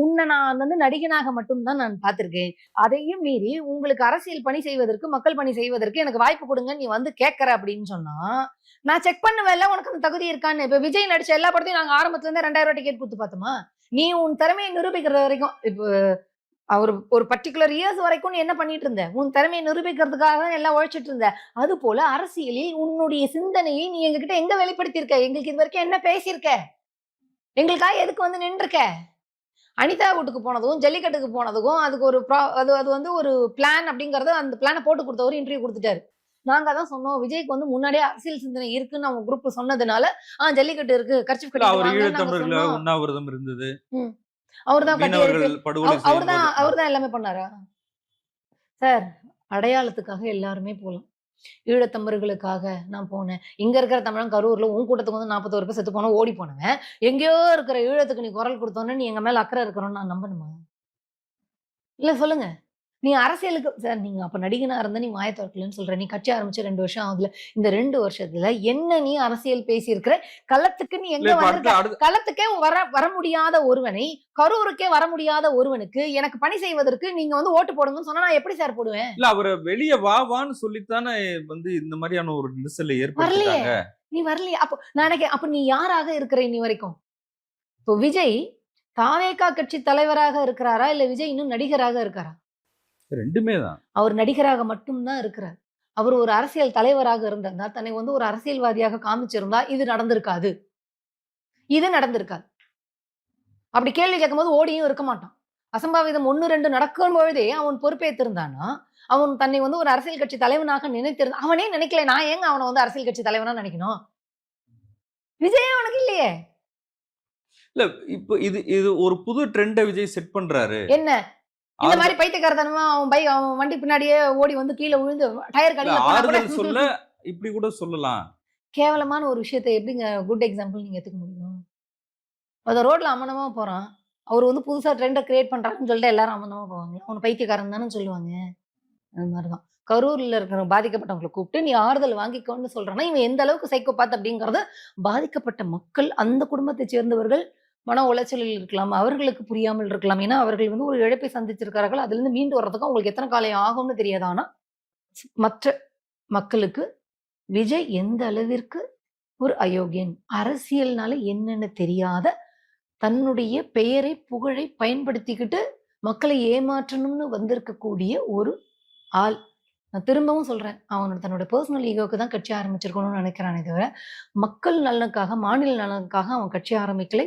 உன்னை நான் வந்து நடிகனாக மட்டும்தான் நான் பார்த்திருக்கேன். அதையும் மீறி உங்களுக்கு அரசியல் பணி செய்வதற்கு மக்கள் பணி செய்வதற்கு எனக்கு வாய்ப்பு கொடுங்க நீ வந்து கேட்கற அப்படின்னு சொன்னா நான் செக் பண்ணுவேன்ல உனக்கு அந்த தகுதி இருக்கான்னு. இப்போ விஜய் நடிச்ச எல்லா படத்தையும் நாங்கள் ஆரம்பத்துலேருந்து ரெண்டாயிரம் ரூபாய் டிக்கெட் கொடுத்து பார்த்தோமா? நீ உன் திறமையை நிரூபிக்கிற வரைக்கும் இப்போ அவர் ஒரு பர்டிகுலர் இயர்ஸ் வரைக்கும் நீ என்ன பண்ணிட்டு இருந்த? உன் திறமையை நிரூபிக்கிறதுக்காக தான் எல்லாம் உழைச்சிட்டு இருந்த. அது போல அரசியலில் உன்னுடைய சிந்தனையை நீ எங்ககிட்ட எங்க வெளிப்படுத்தியிருக்க? எங்களுக்கு இது வரைக்கும் என்ன பேசியிருக்க? எங்களுக்காக எதுக்கு வந்து நின்றுருக்க? அனிதா வீட்டுக்கு போனதும் ஜல்லிக்கட்டுக்கு போனதுக்கும் அதுக்கு ஒரு ப்ரா அது அது வந்து ஒரு பிளான் அப்படிங்கறது அந்த பிளானை போட்டு கொடுத்தவர் இன்டர்வியூ கொடுத்துட்டாரு. நாங்க தான் சொன்னோம் விஜய்க்கு வந்து முன்னாடியே அரசியல் சிந்தனை இருக்குன்னு அவங்க குரூப் சொன்னதுனால ஆ ஜல்லிக்கட்டு இருக்கு ஈழத்தமிழர்கள உண்ணாவிரதம் இருந்தது. அவர் தான் அவர் தான் செய்யும்போது- அவர் தான் எல்லாமே பண்ணாரா? சார் அடையாளத்துக்காக எல்லாருமே போகலாம் ஈழத்தமிழர்களுக்காக நான் போனேன். இங்க இருக்கிற தமிழன் கரூர்ல உன் கூட்டத்துக்கு வந்து நாற்பத்தோரு பேர் செத்து போனோம் ஓடி போனவன். எங்கேயோ இருக்கிற ஈழத்துக்கு நீ குரல் கொடுத்தோன்னு நீ எங்க மேல அக்கறை இருக்கிறோன்னு நான் நம்பணுமா? இல்ல சொல்லுங்க. நீ அரசியலுக்கு சார் நீங்க அப்ப நடிகனா இருந்தா நீ வாய திறக்கலன்னு சொல்ற. நீ கட்சி ஆரம்பிச்சு ரெண்டு வருஷம் ஆகுதுல. இந்த ரெண்டு வருஷத்துல என்ன நீ அரசியல் பேசியிருக்கிற? களத்துக்கு நீ எங்க வந்திருக்க? களத்துக்கே வர வர முடியாத ஒருவனை கரூருக்கே வர முடியாத ஒருவனுக்கு எனக்கு பணி செய்வதற்கு நீங்க வந்து ஓட்டு போடுங்கன்னு சொன்னா நான் எப்படி சார் போடுவேன்? இல்ல அவரை வெளிய வா வான்னு சொல்லித்தானே வந்து இந்த மாதிரியான ஒரு நெரிசலை ஏற்படுத்திட்டாங்க. நீ வரலையே. அப்போ நான் நினைக்கிறேன் அப்ப நீ யாராக இருக்கிற இன்னி வரைக்கும்? இப்போ விஜய் தாவேகா கட்சி தலைவராக இருக்கிறாரா? இல்ல விஜய் இன்னும் நடிகராக இருக்காரா? ரெண்டுமே தான். அவர் நடிகராக மட்டும்தான் இருக்கிறார். அவர் ஒரு அரசியல் தலைவராக இருந்திருந்தா தன்னை வந்து ஒரு அரசியல்வாதியாக காமிச்சிருந்தா இது நடந்திருக்காது. இது நடந்திருக்காது. அப்படி கேள்வி கேட்கும்போது ஓடியும் இருக்க மாட்டான். அசம்பாவிதம் ஒன்னு ரெண்டு நடக்கும் பொழுதே அவன் பொறுப்பேற்றிருந்தானா அவன் தன்னை வந்து ஒரு அரசியல் கட்சி தலைவனாக நினைத்திருந்தான் அவனே நினைக்கல நான் ஏங்க அவனை வந்து அரசியல் கட்சி தலைவனா நினைக்கணும்? விஜய் அவனுக்கு இல்லையே. இல்ல இப்போ இது இது ஒரு புது ட்ரெண்ட விஜய் செட் பண்றாரு. என்ன? இந்த மாதிரி பைத்தியக்காரத்தனமா அவன் பை அவன் வண்டி பின்னாடியே ஓடி வந்து கீழே விழுந்து டயர் கடையில் ஆறுதல் சொல்ல இப்படி கூட சொல்லலாம். கேவலமான ஒரு விஷயத்தை எப்படிங்க குட் எக்ஸாம்பிள் நீங்க எடுத்துக்க முடியும்? அதை ரோட்ல அமனமா போறான். அவர் வந்து புதுசா ட்ரெண்டை கிரியேட் பண்றாருன்னு சொல்லிட்டு எல்லாரும் அமனமா போவாங்க அவனை பைத்தியக்காரன் தானே சொல்லுவாங்க. அது மாதிரிதான். கரூர்ல இருக்கிற பாதிக்கப்பட்டவங்களை கூப்பிட்டு நீ ஆறுதல் வாங்கிக்கோன்னு சொல்றான்னா இவன் எந்த அளவுக்கு சைக்கோபாத் அப்படிங்கறது பாதிக்கப்பட்ட மக்கள் அந்த குடும்பத்தை சேர்ந்தவர்கள் மன உளைச்சலில் இருக்கலாம் அவர்களுக்கு புரியாமல் இருக்கலாம். ஏன்னா அவர்கள் வந்து ஒரு இழப்பை சந்திச்சிருக்கிறார்கள். அதுலேருந்து மீண்டு வர்றதுக்கு அவங்களுக்கு எத்தனை காலம் ஆகும்னு தெரியாது. மற்ற மக்களுக்கு விஜய் எந்த அளவிற்கு ஒரு அயோக்கியன்? அரசியல்னால என்னன்னு தெரியாத தன்னுடைய பெயரை புகழை பயன்படுத்திக்கிட்டு மக்களை ஏமாற்றணும்னு வந்திருக்கக்கூடிய ஒரு ஆள். நான் திரும்பவும் சொல்றேன். அவனோட தன்னோட பர்சனல் ஈகோக்கு தான் கட்சி ஆரம்பிச்சிருக்கணும்னு நினைக்கிறானே தவிர மக்கள் நலனுக்காக மாநில நலனுக்காக அவன் கட்சி ஆரம்பிக்கலை.